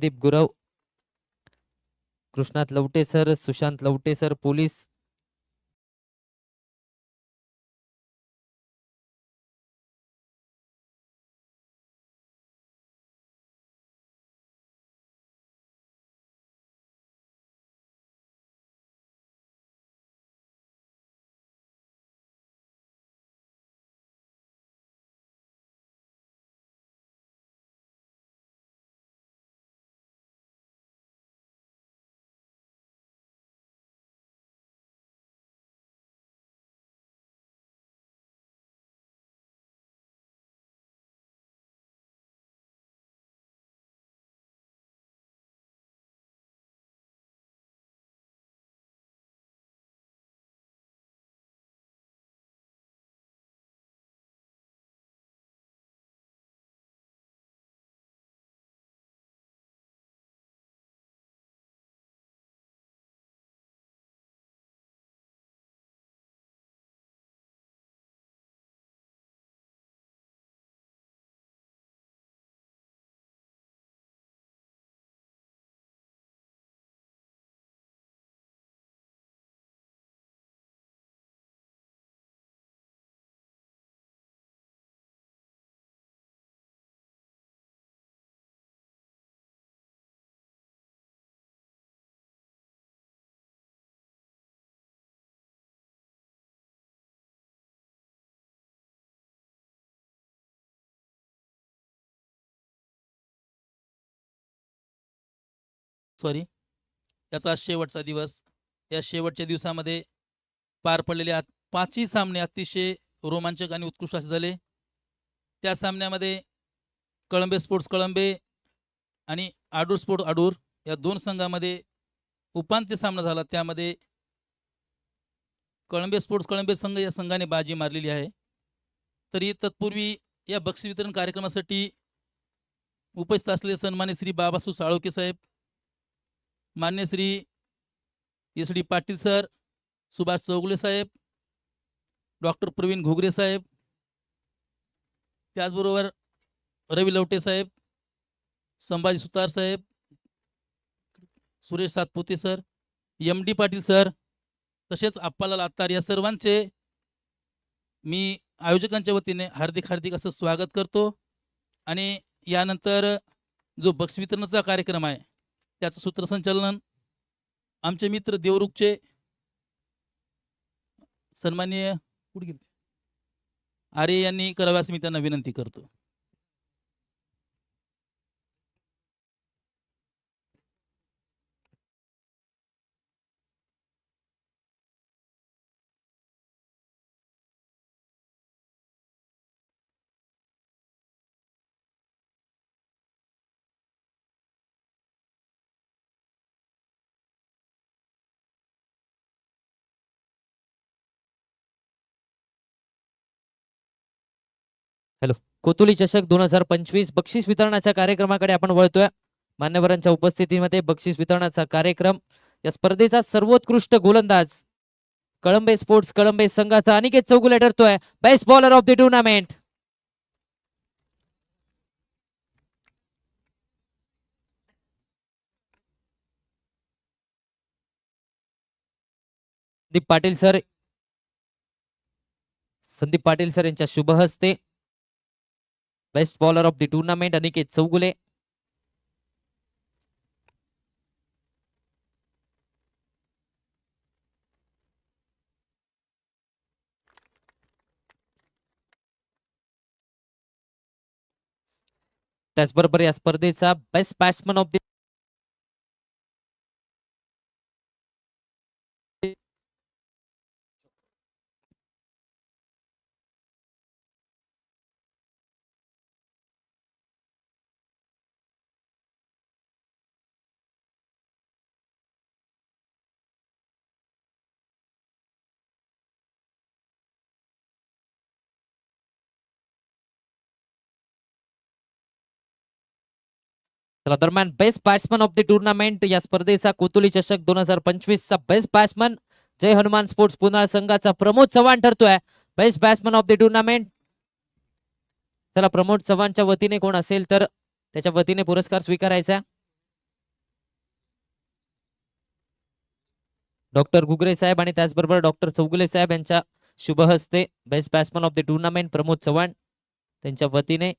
Sandeep Gurav Krishnat Lavate sir Sushant Lavate sir police sorry याचा शेवटचा दिवस. या शेवटच्या दिवसामध्ये पार पडलेले आत- पाचही सामने अतिशय रोमांचक आणि उत्कृष्ट असे झाले. त्या सामन्यामध्ये कळंबे स्पोर्ट्स कळंबे आणि आडूर स्पोर्ट आडूर या दोन संघामध्ये उपांत्य सामना झाला. त्यामध्ये कळंबे स्पोर्ट्स कळंबे संघ या संघाने बाजी मारलेली आहे. तरी तत्पूर्वी या बक्षीस वितरण कार्यक्रमासाठी उपस्थित असलेले सन्मान्य श्री बाबासू साळोके साहेब मान्य Shri S D Patil sir Subhash Chougule साहेब डॉक्टर प्रवीण घोगरे साहेब त्याचबरोबर रवी लवटे साहेब संभाजी सुतार साहेब Suresh Satpute sir M D Patil sir तसेच अप्पालाल आत्तार या सर्वांचे मी आयोजकांच्या वतीने हार्दिक हार्दिक असं स्वागत करतो. आणि यानंतर जो बक्षवितरणाचा कार्यक्रम आहे त्याचं सूत्रसंचालन. आमचे मित्र देवरुखचे सन्माननीय कुठे गेले? आर्य यांनी कराव्यास मी त्यांना विनंती करतो. कोतुली चषक दोन हजार पंचवीस बक्षीस वितरणाच्या कार्यक्रमाकडे आपण वळतोय. मान्यवरांच्या उपस्थितीमध्ये बक्षीस वितरणाचा कार्यक्रम या स्पर्धेचा सर्वोत्कृष्ट गोलंदाज कळंबे स्पोर्ट्स कळंबे संघाचा Aniket Chougule ठरतोय. Best bowler of the tournament Sandeep Patil sir. Sandeep Patil sir यांच्या शुभ हस्ते best bowler of the tournament Aniket Chougule त्याचबरोबर या स्पर्धेचा बेस्ट बॅट्समन ऑफ द चला दरम्यान best batsman of the tournament या स्पर्धेचा कोतुली चषक दोन हजार पंचवीस चा best batsman Jai Hanuman sports पुन्हा संघाचा Pramod Chavan ठरतोय. Best batsman of the tournament चला प्रमोद चव्हाणच्या वतीने कोण असेल तर त्याच्या वतीने पुरस्कार स्वीकारायचा. डॉक्टर घुगरे साहेब आणि त्याचबरोबर डॉक्टर चौगुले साहेब यांच्या शुभ हस्ते best batsman of the tournament Pramod Chavan त्यांच्या वतीने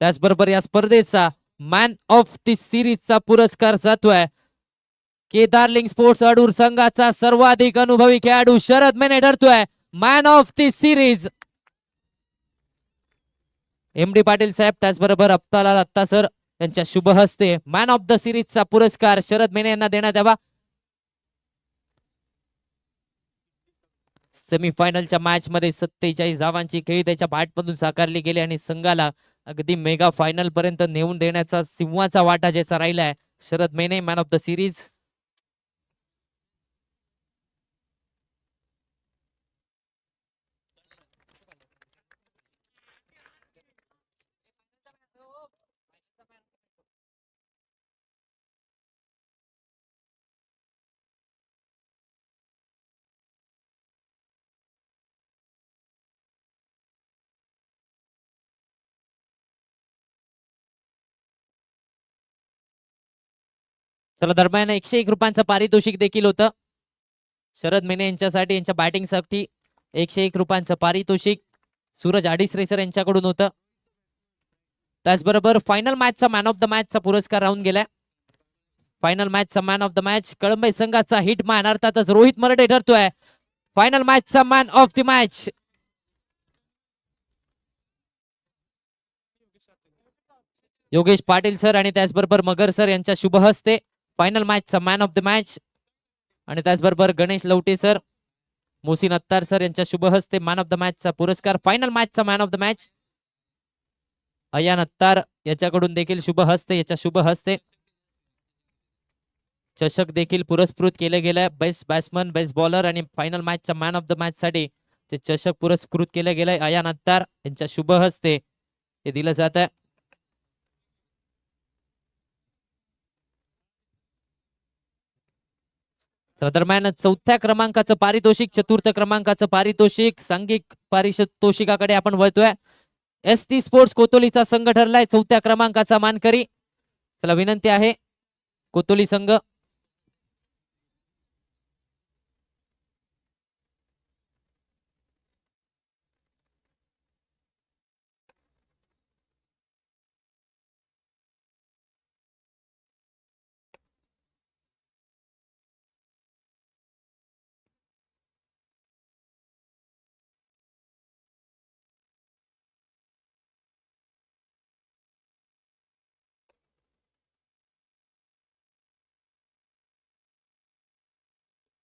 त्याचबरोबर या स्पर्धेचा मॅन ऑफ दी सिरीजचा पुरस्कार जातोय. केदारलिंग स्पोर्ट्स अडूर संघाचा सर्वाधिक अनुभवी खेळाडू Sharad Mene ठरतोय. Man of the series M D Patil साहेब त्याचबरोबर अप्तालाल अत्ता सर यांच्या शुभ हस्ते मॅन ऑफ द सिरीजचा पुरस्कार शरद मेने यांना देण्यात यावा. सेमीफायनलच्या मॅचमध्ये सत्तेचाळीस धावांची खेळी त्याच्या बॅटमधून साकारली गेली आणि संघाला अगदी मेगा फायनल पर्यंत नेऊन देण्याचा सिंहाचा वाटा ज्याचा राहिलाय Sharad Mene man of the series चला दरम्यान एकशे एक रुपयांचं पारितोषिक देखील होतं. शरद मेने यांच्यासाठी यांच्या बॅटिंगसाठी एकशे एक रुपयांचं पारितोषिक. सूरज अडीसरे सर यांच्याकडून होतं. त्याचबरोबर फायनल मॅचचा मॅन ऑफ द मॅचचा पुरस्कार राहून गेलाय. फायनल मॅचचा man of the match Kalambai संघाचा हिट मॅन अर्थातच रोहित मरडे ठरतोय. Final मॅचचा man of the match Yogesh Patil sir आणि त्याचबरोबर मगर सर यांच्या शुभ हस्ते फायनल मॅचचा मॅन ऑफ द मॅच आणि त्याचबरोबर गणेश लवटे सर मोसिन अत्तार सर यांच्या शुभ हस्ते मॅन ऑफ द मॅचचा पुरस्कार final मॅचचा man of the match Ayan Attar याच्याकडून देखील शुभ हस्ते याच्या शुभ हस्ते. चषक देखील पुरस्कृत केले गेले बेस्ट बॅट्समन बेस्ट बॉलर आणि फायनल मॅचचा मॅन ऑफ द मॅच साठी ते चषक पुरस्कृत केलं गेलंय. अयान अत्तार यांच्या शुभ हस्ते. हे दिलं जात आहे दरम्यान चौथ्या क्रमांकाचं पारितोषिक चतुर्थ क्रमांकाचं पारितोषिक सांघिक पारितोषिकाकडे आपण वळतोय. एस टी स्पोर्ट्स कोतोलीचा संघ ठरलाय चौथ्या क्रमांकाचा मानकरी. चला विनंती आहे कोतोली संघ.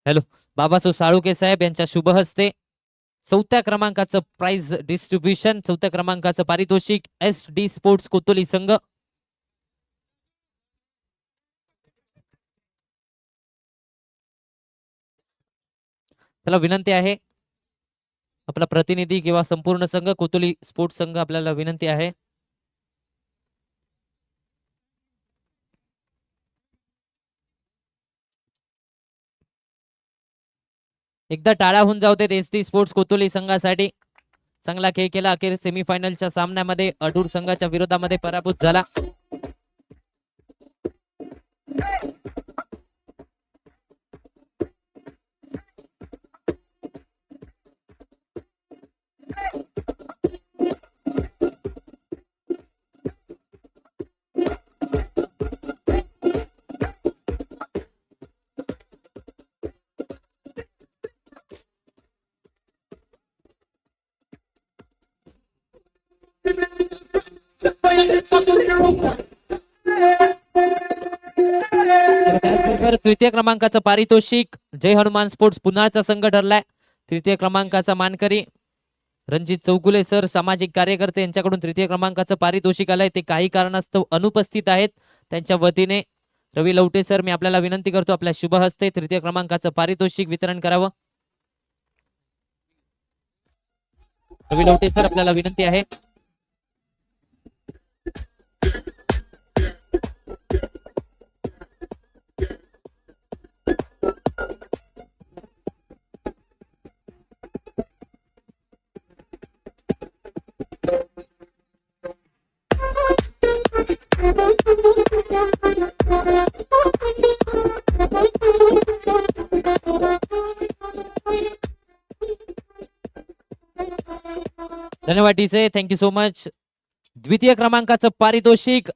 हॅलो बाबासो साळुके साहेब यांच्या शुभ हस्ते चौथ्या क्रमांकाचं प्राइज डिस्ट्रीब्युशन चौथ्या क्रमांकाचं पारितोषिक एस डी स्पोर्ट्स कोतोली संघ. चला विनंती आहे आपला प्रतिनिधी किंवा संपूर्ण संघ कोतोली स्पोर्ट्स संघ आपल्याला विनंती आहे. एकदा टाळा होऊन जाऊ देत एस टी स्पोर्ट्स कोतोली संघासाठी. चांगला खेळ केला. अखेर सेमीफायनलच्या सामन्यामध्ये अडूर संघाच्या विरोधामध्ये पराभूत झाला. तृतीय क्रमांकाचं पारितोषिक. जय हनुमान स्पोर्ट्स पुन्हाचा संघ ठरलाय. तृतीय क्रमांकाचा मानकरी रणजित चौगुले सर सामाजिक कार्यकर्ते यांच्याकडून तृतीय क्रमांकाचं पारितोषिक आलंय. ते काही कारणास्तव अनुपस्थित आहेत. त्यांच्या वतीने रवी लवटे सर मी आपल्याला विनंती करतो आपल्या शुभ हस्ते तृतीय क्रमांकाचं पारितोषिक वितरण करावं. रवी लवटे सर आपल्याला विनंती आहे. धन्यवाद डीसे थँक्यू सो मच द्वितीय क्रमांकाचं पारितोषिक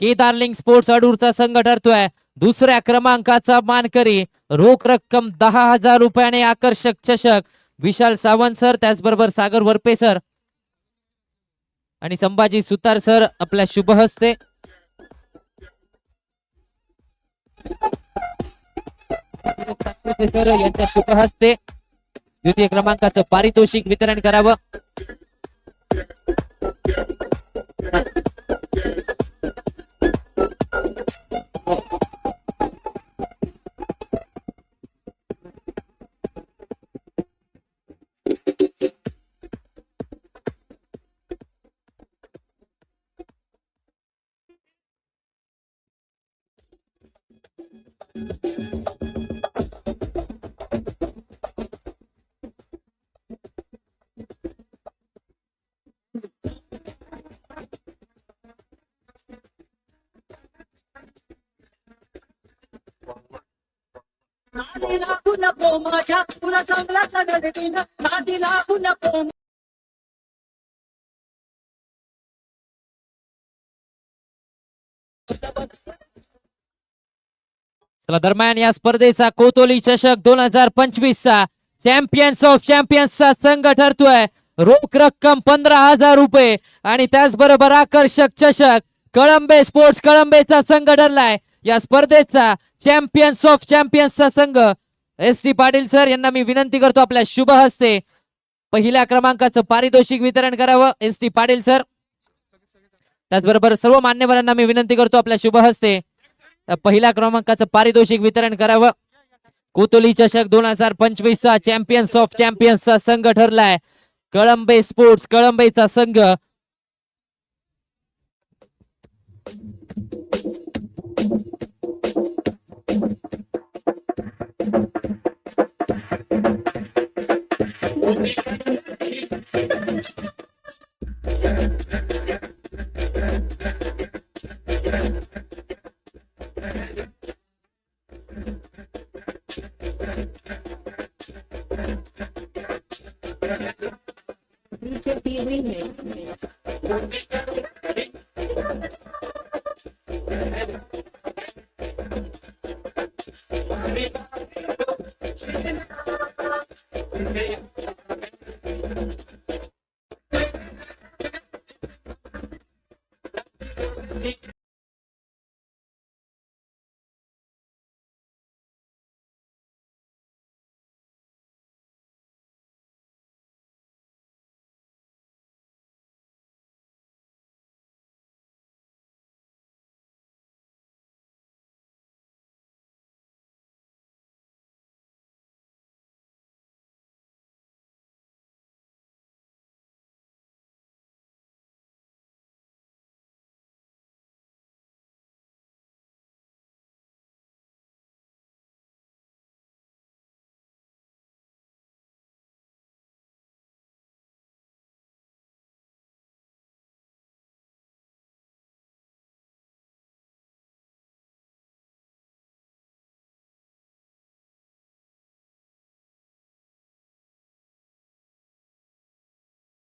केदारलिंग स्पोर्ट्स अडूरचा संघ ठरतोय. दुसऱ्या क्रमांकाचा मानकरी रोख रक्कम दहा हजार रुपयाने आकर्षक चषक. विशाल सावंत सर त्याचबरोबर सागर वरपे सर. आणि संभाजी सुतार सर आपल्या शुभ हस्ते. सर यांच्या शुभहस्ते द्वितीय क्रमांकाचं पारितोषिक वितरण करावं. नादी नको माझ्या तुला चांगला चांगला नादी लागू नको. चला दरम्यान या स्पर्धेचा कोतोली चषक दोन हजार पंचवीस चा चॅम्पियन्स ऑफ चॅम्पियन्सचा संघ ठरतोय. रोख रक्कम पंधरा हजार रुपये आणि त्याचबरोबर आकर्षक चषक कळंबे स्पोर्ट्स कळंबेचा संघ ठरलाय. या स्पर्धेचा चॅम्पियन्स ऑफ चॅम्पियन्सचा संघ एस टी पाटील सर यांना मी विनंती करतो आपल्या शुभ हस्ते. पहिल्या क्रमांकाचं पारितोषिक वितरण करावं एस टी पाटील सर. त्याचबरोबर सर्व मान्यवरांना मी विनंती करतो आपल्या शुभ हस्ते. पहिल्या क्रमांकाचं पारितोषिक वितरण करावं. कोतोली चषक दोन हजार पंचवीस चा चॅम्पियन्स ऑफ चॅम्पियन्सचा संघ ठरलाय. कळंबे स्पोर्ट्स कळंबेचा संघ. Thank you.